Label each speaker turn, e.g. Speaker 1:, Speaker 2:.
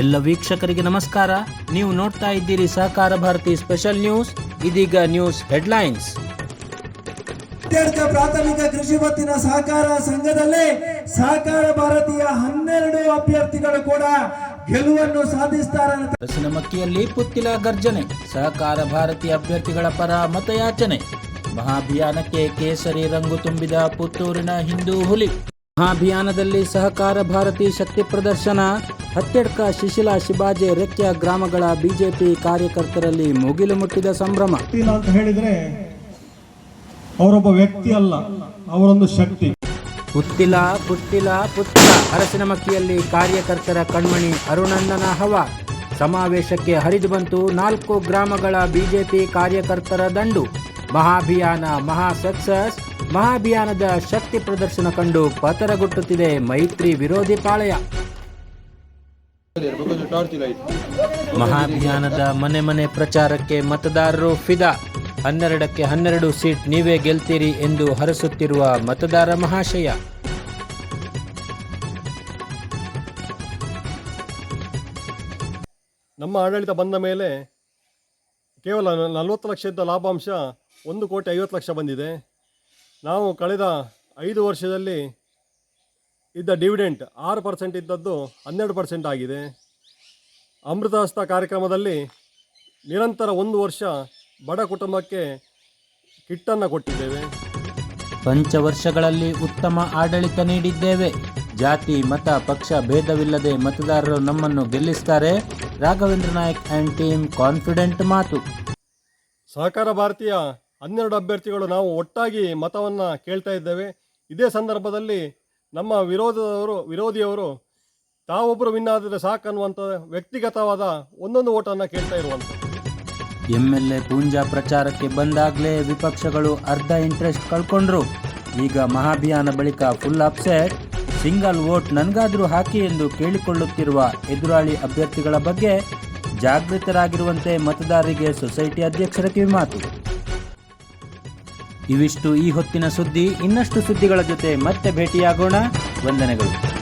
Speaker 1: ಎಲ್ಲ ವೀಕ್ಷಕರಿಗೆ ನಮಸ್ಕಾರ. ನೀವು ನೋಡ್ತಾ ಇದ್ದೀರಿ ಸಹಕಾರ ಭಾರತಿ ಸ್ಪೆಷಲ್ ನ್ಯೂಸ್ ಇದೀಗ ನ್ಯೂಸ್ ಹೆಡ್ಲೈನ್ಸ್.
Speaker 2: ಪ್ರಾಥಮಿಕ ಕೃಷಿ ಪತ್ತಿನ ಸಹಕಾರ ಸಂಘದಲ್ಲಿ ಸಹಕಾರ ಭಾರತೀಯ ಹನ್ನೆರಡು ಅಭ್ಯರ್ಥಿಗಳು ಕೂಡ ಗೆಲುವನ್ನು ಸಾಧಿಸ್ತಾರೆ ಅಂತ
Speaker 1: ಹಲಸಿನಮಕ್ಕಿಯಲ್ಲಿ ಪುತ್ತಿಲ ಗರ್ಜನೆ ಸಹಕಾರ ಭಾರತಿ ಅಭ್ಯರ್ಥಿಗಳ ಪರ ಮತಯಾಚನೆ. ಮಹಾಭಿಯಾನಕ್ಕೆ ಕೇಸರಿ ರಂಗು ತುಂಬಿದ ಪುತ್ತೂರಿನ ಹಿಂದೂ ಹುಲಿ. ಮಹಾಭಿಯಾನದಲ್ಲಿ ಸಹಕಾರ ಭಾರತಿ ಶಕ್ತಿ ಪ್ರದರ್ಶನ ಹತ್ತೆಡ್ಕ ಶಿಶಿಲಾ ಶಿಬಾಜೆ ರೆಕ್ಯ ಗ್ರಾಮಗಳ ಬಿಜೆಪಿ ಕಾರ್ಯಕರ್ತರಲ್ಲಿ ಮುಗಿಲು ಮುಟ್ಟಿದ ಸಂಭ್ರಮ.
Speaker 3: ಅಂತ ಹೇಳಿದ್ರೆ ಅವರೊಬ್ಬ ವ್ಯಕ್ತಿ ಅಲ್ಲ ಅವರೊಂದು ಶಕ್ತಿ.
Speaker 1: ಪುತ್ತಿಲ ಪುತ್ತಿಲ ಪುತ್ತಿಲ. ಅರಸಿನಮಕ್ಕಿಯಲ್ಲಿ ಕಾರ್ಯಕರ್ತರ ಕಣ್ಮಣಿ ಅರುಣಂದನ ಹವ. ಸಮಾವೇಶಕ್ಕೆ ಹರಿದು ಬಂತು ನಾಲ್ಕು ಗ್ರಾಮಗಳ ಬಿಜೆಪಿ ಕಾರ್ಯಕರ್ತರ ದಂಡು. ಮಹಾಭಿಯಾನ ಮಹಾ ಸಕ್ಸಸ್. ಮಹಾಭಿಯಾನದ ಶಕ್ತಿ ಪ್ರದರ್ಶನ ಕಂಡು ಪತರಗುಟ್ಟುತ್ತಿದೆ ಮೈತ್ರಿ ವಿರೋಧಿ ಪಾಳೆಯ. ಮಹಾಭಿಯಾನದ ಮನೆ ಮನೆ ಪ್ರಚಾರಕ್ಕೆ ಮತದಾರರು ಫಿದಾ. ಹನ್ನೆರಡಕ್ಕೆ ಹನ್ನೆರಡು ಸೀಟ್ ನೀವೇ ಗೆಲ್ತೀರಿ ಎಂದು ಹರಸುತ್ತಿರುವ ಮತದಾರ ಮಹಾಶಯ.
Speaker 3: ನಮ್ಮ ಆಡಳಿತ ಬಂದ ಮೇಲೆ ಕೇವಲ ನಲವತ್ತು ಲಕ್ಷದ ಲಾಭಾಂಶ ಒಂದು ಕೋಟಿ ಐವತ್ತು ಲಕ್ಷ ಬಂದಿದೆ. ನಾವು ಕಳೆದ ಐದು ವರ್ಷದಲ್ಲಿ ಇದ್ದ ಡಿವಿಡೆಂಟ್ ಆರು ಪರ್ಸೆಂಟ್ ಇದ್ದದ್ದು ಹನ್ನೆರಡು ಪರ್ಸೆಂಟ್ ಆಗಿದೆ. ಅಮೃತ ಹಸ್ತ ಕಾರ್ಯಕ್ರಮದಲ್ಲಿ ನಿರಂತರ ಒಂದು ವರ್ಷ ಬಡ ಕುಟುಂಬಕ್ಕೆ ಕಿಟ್ಟನ್ನು ಕೊಟ್ಟಿದ್ದೇವೆ.
Speaker 1: ಪಂಚವರ್ಷಗಳಲ್ಲಿ ಉತ್ತಮ ಆಡಳಿತ ನೀಡಿದ್ದೇವೆ. ಜಾತಿ ಮತ ಪಕ್ಷ ಭೇದವಿಲ್ಲದೆ ಮತದಾರರು ನಮ್ಮನ್ನು ಗೆಲ್ಲಿಸ್ತಾರೆ. Raghavendra Nayak and team confident ಮಾತು.
Speaker 3: ಸಹಕಾರ ಭಾರತೀಯ ಹನ್ನೆರಡು ಅಭ್ಯರ್ಥಿಗಳು ನಾವು ಒಟ್ಟಾಗಿ ಮತವನ್ನು ಕೇಳ್ತಾ ಇದ್ದೇವೆ. ಇದೇ ಸಂದರ್ಭದಲ್ಲಿ ನಮ್ಮ ವಿರೋಧದವರು, ವಿರೋಧಿಯವರು ತಾವೊಬ್ಬರು ವಿನ್ ಆದರೆ ಸಾಕನ್ನುವಂಥ ವ್ಯಕ್ತಿಗತವಾದ ಒಂದೊಂದು ಓಟನ್ನು ಕೇಳ್ತಾ ಇರುವಂಥದ್ದು.
Speaker 1: ಎಂಎಲ್ಎ ಪೂಂಜಾ ಪ್ರಚಾರಕ್ಕೆ ಬಂದಾಗಲೇ ವಿಪಕ್ಷಗಳು ಅರ್ಧ ಇಂಟ್ರೆಸ್ಟ್ ಕಳ್ಕೊಂಡ್ರು. ಈಗ ಮಹಾಭಿಯಾನ ಬಳಿಕ ಫುಲ್ ಅಪ್ಸೆಟ್ ಸಿಂಗಲ್ ವೋಟ್ ನನಗಾದರೂ ಹಾಕಿ ಎಂದು ಕೇಳಿಕೊಳ್ಳುತ್ತಿರುವ ಎದುರಾಳಿ ಅಭ್ಯರ್ಥಿಗಳ ಬಗ್ಗೆ ಜಾಗೃತರಾಗಿರುವಂತೆ ಮತದಾರರಿಗೆ ಸೊಸೈಟಿ ಅಧ್ಯಕ್ಷರ ಕಿವಿಮಾತು. ಇವಿಷ್ಟು ಈ ಹೊತ್ತಿನ ಸುದ್ದಿ ಇನ್ನಷ್ಟು ಸುದ್ದಿಗಳ ಜೊತೆ ಮತ್ತೆ ಭೇಟಿಯಾಗೋಣ. ವಂದನೆಗಳು.